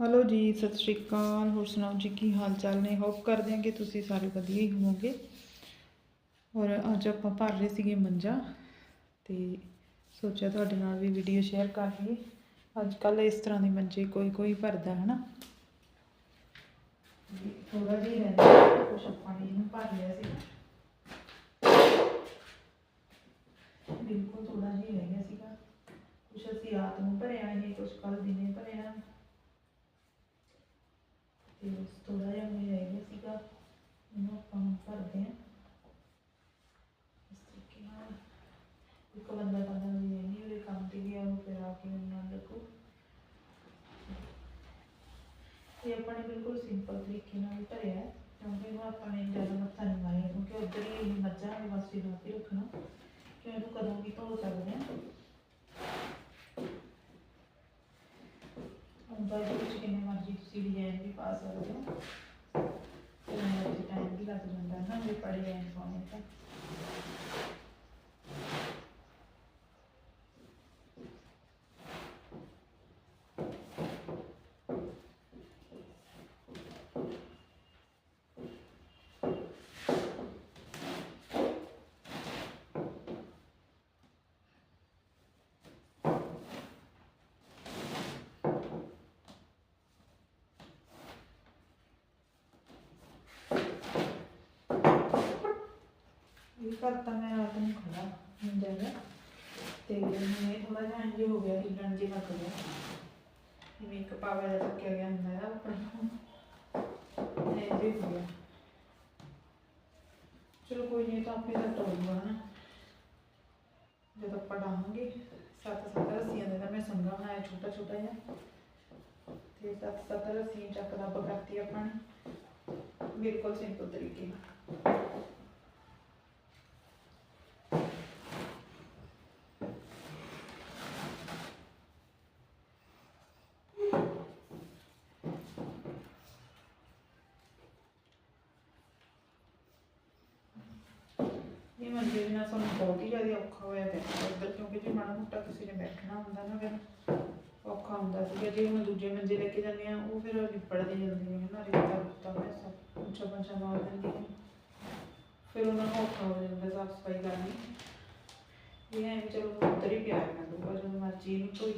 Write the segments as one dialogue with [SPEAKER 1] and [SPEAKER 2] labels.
[SPEAKER 1] Hello ਜੀ, ਸਤਿ ਸ਼੍ਰੀ ਅਕਾਲ। ਹੋਰ ਸੁਣਾਓ ਜੀ, ਕੀ ਹਾਲ ਚਾਲ ਨੇ? ਹੋਪ ਕਰਦੇ ਹਾਂ ਕਿ ਤੁਸੀਂ ਸਾਰੇ ਵਧੀਆ ਹੀ ਹੋਵੋਗੇ। ਔਰ ਅੱਜ ਆਪਾਂ ਭਰ ਰਹੇ ਸੀਗੇ ਮੰਜਾ ਤੇ ਸੋਚਿਆ ਤੁਹਾਡੇ ਨਾਲ ਵੀ ਵੀਡੀਓ ਸ਼ੇਅਰ ਕਰ ਲਈਏ। ਅੱਜ ਕੱਲ ਇਸ ਤਰ੍ਹਾਂ ਦੇ ਮੰਜੇ ਕੋਈ ਕੋਈ ਭਰਦਾ ਹੈ ਨਾ ਥੋੜਾ ਜਿਹਾ ਰਹਿੰਦਾ, ਕੁਛ ਆਪਾਂ ਨੇ ਇਹਨੂੰ ਭਰ ਲਿਆ ਸੀ ਬਿਲਕੁਲ ਥੋੜਾ ਜਿਹਾ ਰਹਿ ਗਿਆ ਸੀਗਾ। ਕੁਛ ਅਸੀਂ ਰਾਤ ਨੂੰ ਭਰਿਆ, ਇਹ ਕੁਛ ਕੱਲ ਦਿਨੇ ਭਰਿਆ। ਤੇ ਥੋੜਾ ਜਿਹਾ ਮੈਂ ਰਹਿ ਗਿਆ ਸੀਗਾ ਇਹਨੂੰ ਆਪਾਂ ਭਰਦੇ ਹਾਂ। ਇਸ ਤਰੀਕੇ ਨਾਲ ਇੱਕ ਬੰਦਾ ਕਹਿੰਦਾ ਵੀ ਨਹੀਂ ਉਹਦੇ ਕੰਮ ਤੇ ਗਿਆ ਉਹ ਫਿਰ ਆ ਕੇ ਮੇਰੇ ਨਾਲ ਲੱਗੋ। ਆਪਾਂ ਨੇ ਬਿਲਕੁਲ ਸਿੰਪਲ ਤਰੀਕੇ ਨਾਲ ਭਰਿਆ ਹੈ, ਕਿਉਂਕਿ ਇਹਨੂੰ ਆਪਾਂ ਨੇ ਜ਼ਿਆਦਾ ਮੱਥਾ ਨਹੀਂ ਮਾਰਿਆ ਕਿਉਂਕਿ ਉੱਧਰ ਹੀ ਮੱਝਾਂ ਵਾਲੇ ਪਾਸੇ ਲਾ ਕੇ ਰੱਖਣਾ ਕਿ ਇਹਨੂੰ ਕਦੋਂ ਵੀ ਧੋ ਸਕਦੇ ਹਾਂ। ਹੁੰਦਾ ਇਹਦੇ ਵਿੱਚ ਕਿੰਨੇ ਮਰਜ਼ੀ ਤੁਸੀਂ ਡਿਜ਼ਾਈਨ ਵੀ ਪਾ ਸਕਦੇ ਹੋ। ਤੇ ਮੇਰੇ ਟਾਈਮ ਵੀ ਲੱਗ ਜਾਂਦਾ ਹੈ ਨਾ, ਵੀ ਪੜੇ ਡਿਜ਼ਾਈਨ ਪਾਉਣੇ ਤਾਂ ਇਹ ਕਰਤਾ ਮੈਂ ਰਾਤ ਨੂੰ ਖੜਾ ਹੁੰਦਾ ਹੈ ਤੇ ਹੁਣ ਇਹ ਥੋੜਾ ਜਿਹਾ ਇੰਜ ਹੋ ਗਿਆ ਹਿੱਲਣ ਜਿਹਾ ਲੱਗ ਗਿਆ। ਜਿਵੇਂ ਇੱਕ ਪਾਵਾ ਜਿਹਾ ਚੱਕਿਆ ਗਿਆ ਹੁੰਦਾ ਹੈ ਉੱਪਰ ਨੂੰ ਇਹ ਵੀ ਹੋ ਗਿਆ। ਚਲੋ ਕੋਈ ਨਹੀਂ ਤਾਂ ਆਪੇ ਸੈੱਟ ਹੋ ਨਾ ਜਦੋਂ ਆਪਾਂ ਡਾਵਾਂਗੇ ਸੱਤ ਸੱਤ ਰੱਸੀਆਂ ਦੇ ਤਾਂ ਮੈਂ ਸੰਗਾ ਬਣਾਇਆ ਛੋਟਾ ਛੋਟਾ ਜਿਹਾ। ਤੇ ਸੱਤ ਸੱਤ ਰੱਸੀਆਂ ਚੱਕ ਲੱਭ ਕਰਤੀ ਆਪਾਂ ਨੇ। ਬਿਲਕੁਲ ਸਿੰਪਲ ਤਰੀਕੇ ਨਾਲ। ਇਹ ਮੰਜੇ ਸਾਨੂੰ ਬਹੁਤ ਹੀ ਜ਼ਿਆਦਾ ਔਖਾ ਹੋਇਆ ਪਿਆ ਉੱਧਰ, ਕਿਉਂਕਿ ਜੇ ਮਾੜਾ ਮੋਟਾ ਕਿਸੇ ਨੇ ਬੈਠਣਾ ਹੁੰਦਾ ਨਾ ਫਿਰ ਔਖਾ ਹੁੰਦਾ ਸੀਗਾ। ਜੇ ਹੁਣ ਦੂਜੇ ਮੰਜੇ ਲੈ ਕੇ ਜਾਂਦੇ ਆ, ਉਹ ਫਿਰ ਲਿਪੜਦੇ ਜਾਂਦੇ ਨੇ ਨਾ, ਰੇਤਾ ਰੁੱਤਾ ਮੈਂ ਸਭ, ਉੱਚਾ ਪੰਚਾ ਮਾਰ ਦਿੰਦੀ ਨੇ ਫਿਰ ਉਹਨਾਂ ਨੂੰ ਔਖਾ ਹੋ ਜਾਂਦਾ ਸਾਫ਼ ਸਫ਼ਾਈ ਕਰਨੀ। ਇਹ ਐਂ ਚਲੋ ਉੱਧਰ ਹੀ ਪਿਆ ਰਹਿਣਾ ਦੂਗਾ ਜਦੋਂ ਮਰਜ਼ੀ ਇਹਨੂੰ ਧੋਈ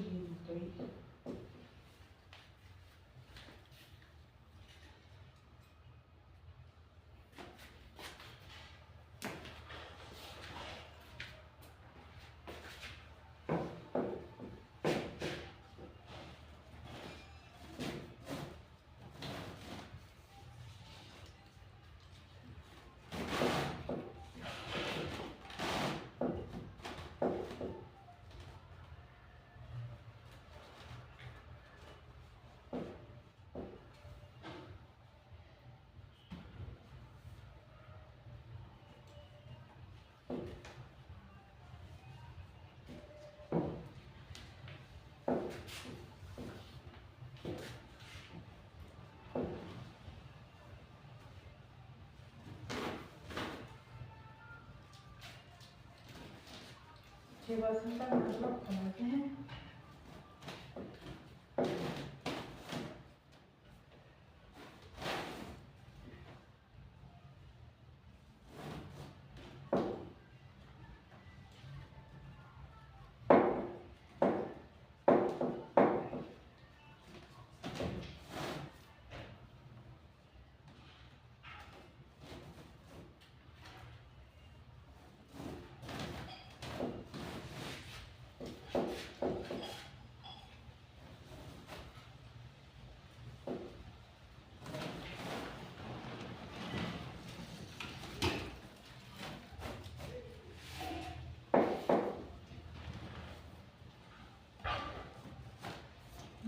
[SPEAKER 1] 제가 상담을 하도록 하는데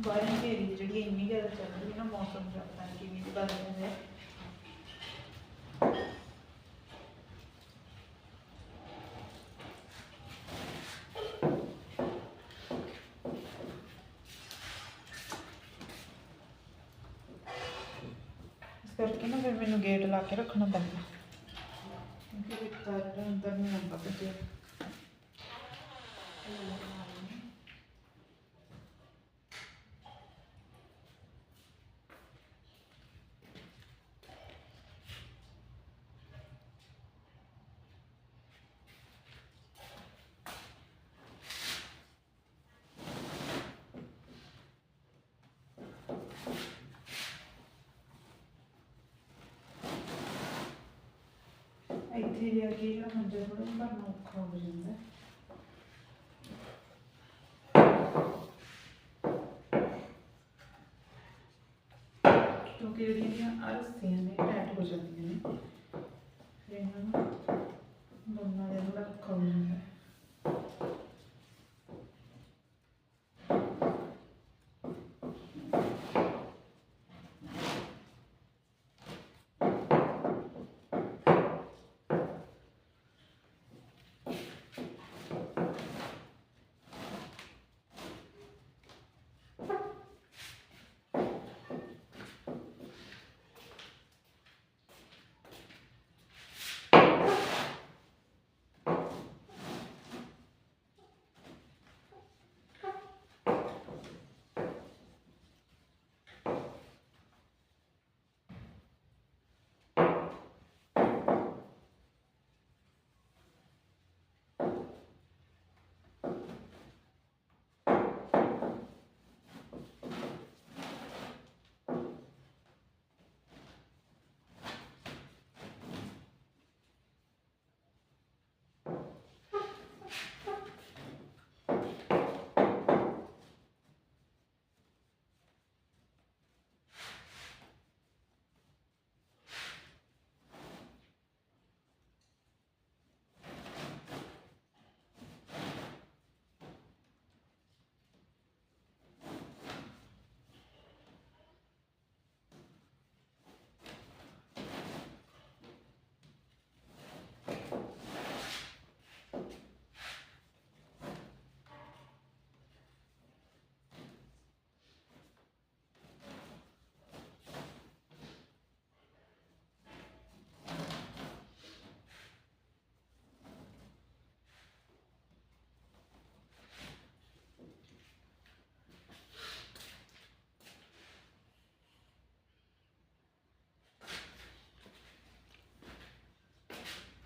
[SPEAKER 1] हैं ਬਾਰਿਸ਼ ਦੀ ਜਿਹੜੀ ਇੰਨੀ ਜ਼ਿਆਦਾ ਚੱਲ ਰਹੀ ਹੈ ਨਾ, ਮੌਸਮ ਦਾ ਪਤਾ ਨਹੀਂ ਕਿਵੇਂ ਦੀ ਬਦਲ ਜਾਂਦਾ ਹੈ। ਇਸ ਕਰਕੇ ਨਾ ਫਿਰ ਮੈਨੂੰ ਗੇਟ ਲਾ ਕੇ ਰੱਖਣਾ ਪੈਂਦਾ। ਕਿਉਂਕਿ ਵਿੱਚ ਅੰਦਰ ਨਹੀਂ ਆਉਂਦਾ ਬੱਚੇ। ਇੱਥੇ ਜਾ ਕੇ ਜਿਹੜਾ ਮੰਜਾ ਥੋੜਾ ਜਿਹਾ ਭਰਨਾ ਔਖਾ ਹੋ ਜਾਂਦਾ ਹੈ। ਕਿਉਂਕਿ ਜਿਹੜੀਆਂ ਇਹਦੀਆਂ ਆਹ ਰੱਸੀਆਂ ਨੇ, ਟੈਟ ਹੋ ਜਾਂਦੀਆਂ ਨੇ ਫਿਰ ਇਹਨਾਂ ਨੂੰ ਦੋਨਾਂ ਦੇ ਥੋੜਾ ਔਖਾ ਹੋ ਜਾਂਦਾ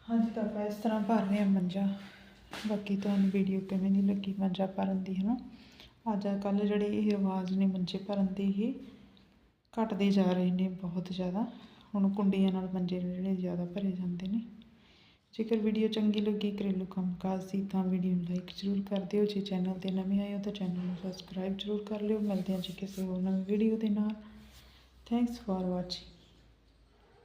[SPEAKER 1] ਹਾਂਜੀ ਤਾਂ ਆਪਾਂ ਇਸ ਤਰ੍ਹਾਂ ਭਰ ਰਹੇ ਹਾਂ ਮੰਜਾ। ਬਾਕੀ ਤੁਹਾਨੂੰ ਵੀਡੀਓ ਕਿਵੇਂ ਨਹੀਂ ਲੱਗੀ ਮੰਜਾ ਭਰਨ ਦੀ ਹੈ ਨਾ ਅੱਜ ਕੱਲ੍ਹ ਜਿਹੜੇ ਇਹ ਰਿਵਾਜ਼ ਨੇ ਮੰਜੇ ਭਰਨ ਦੇ, ਇਹ ਘਟਦੇ ਜਾ ਰਹੇ ਨੇ ਬਹੁਤ ਜ਼ਿਆਦਾ। ਹੁਣ ਕੁੰਡੀਆਂ ਨਾਲ ਮੰਜੇ ਜਿਹੜੇ ਜ਼ਿਆਦਾ ਭਰੇ ਜਾਂਦੇ ਨੇ। ਜੇਕਰ ਵੀਡੀਓ ਚੰਗੀ ਲੱਗੀ ਘਰੇਲੂ ਕੰਮਕਾਜ ਦੀ, ਤਾਂ ਵੀਡੀਓ ਨੂੰ ਲਾਈਕ ਜ਼ਰੂਰ ਕਰ ਦਿਓ। ਜੇ ਚੈਨਲ ਤੇ ਨਵੇਂ ਆਏ ਹੋ, ਤਾਂ ਚੈਨਲ ਨੂੰ ਸਬਸਕ੍ਰਾਈਬ ਜ਼ਰੂਰ ਕਰ ਲਿਓ। ਮਿਲਦੇ ਹਾਂ ਜੀ ਕਿਸੇ ਹੋਰ ਨਵੀਂ ਵੀਡੀਓ ਦੇ ਨਾਲ। Thanks for watching